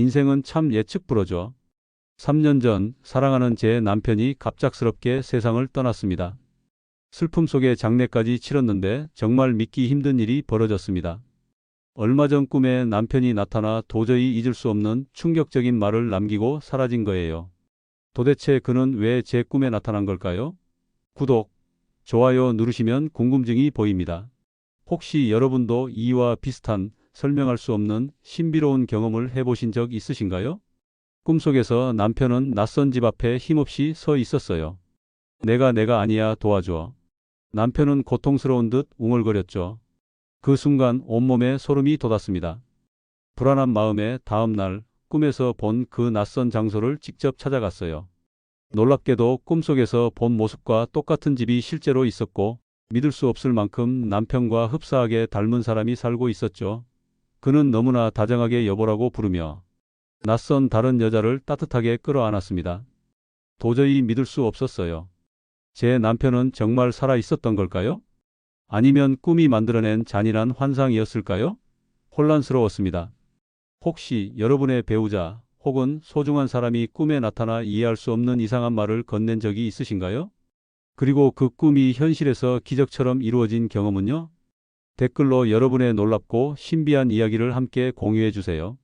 인생은 참 예측 불허죠. 3년 전 사랑하는 제 남편이 갑작스럽게 세상을 떠났습니다. 슬픔 속에 장례까지 치렀는데 정말 믿기 힘든 일이 벌어졌습니다. 얼마 전 꿈에 남편이 나타나 도저히 잊을 수 없는 충격적인 말을 남기고 사라진 거예요. 도대체 그는 왜 제 꿈에 나타난 걸까요? 구독, 좋아요 누르시면 궁금증이 보입니다. 혹시 여러분도 이와 비슷한 설명할 수 없는 신비로운 경험을 해보신 적 있으신가요? 꿈속에서 남편은 낯선 집 앞에 힘없이 서 있었어요. 내가 내가 아니야 도와줘. 남편은 고통스러운 듯 웅얼거렸죠. 그 순간 온몸에 소름이 돋았습니다. 불안한 마음에 다음 날 꿈에서 본 그 낯선 장소를 직접 찾아갔어요. 놀랍게도 꿈속에서 본 모습과 똑같은 집이 실제로 있었고 믿을 수 없을 만큼 남편과 흡사하게 닮은 사람이 살고 있었죠. 그는 너무나 다정하게 여보라고 부르며 낯선 다른 여자를 따뜻하게 끌어안았습니다. 도저히 믿을 수 없었어요. 제 남편은 정말 살아 있었던 걸까요? 아니면 꿈이 만들어낸 잔인한 환상이었을까요? 혼란스러웠습니다. 혹시 여러분의 배우자 혹은 소중한 사람이 꿈에 나타나 이해할 수 없는 이상한 말을 건넨 적이 있으신가요? 그리고 그 꿈이 현실에서 기적처럼 이루어진 경험은요? 댓글로 여러분의 놀랍고 신비한 이야기를 함께 공유해 주세요.